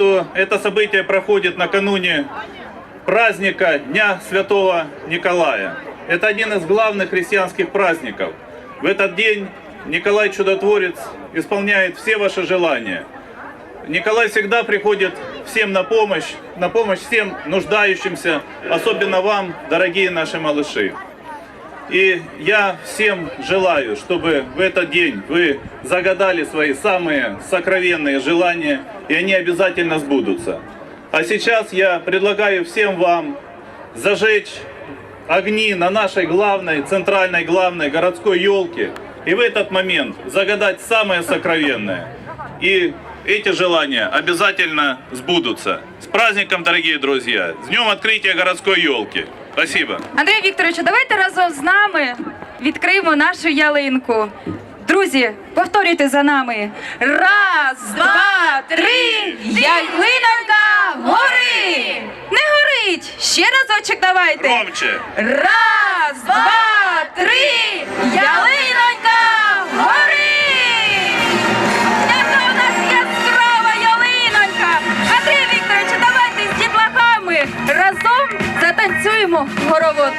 это событие проходит накануне праздника Дня Святого Николая. Это один из главных христианских праздников. В этот день Николай Чудотворец исполняет все ваши желания. Николай всегда приходит всем на помощь, на помощь всем нуждающимся, особенно вам, дорогие наши малыши. И я всем желаю, чтобы в этот день вы загадали свои самые сокровенные желания, и они обязательно сбудутся. А сейчас я предлагаю всем вам зажечь огни на нашей главной, центральной главной городской елке, и в этот момент загадать самое сокровенное. И эти желания обязательно сбудутся. С праздником, дорогие друзья! С днем открытия городской елки! Спасибо! Андрій Вікторович, давайте разом з нами відкриємо нашу ялинку. Друзі, повторюйте за нами. Раз, два, три. ялинка гори! Не горить! Ще разочок давайте. Громче! Раз, затанцюємо хоровод.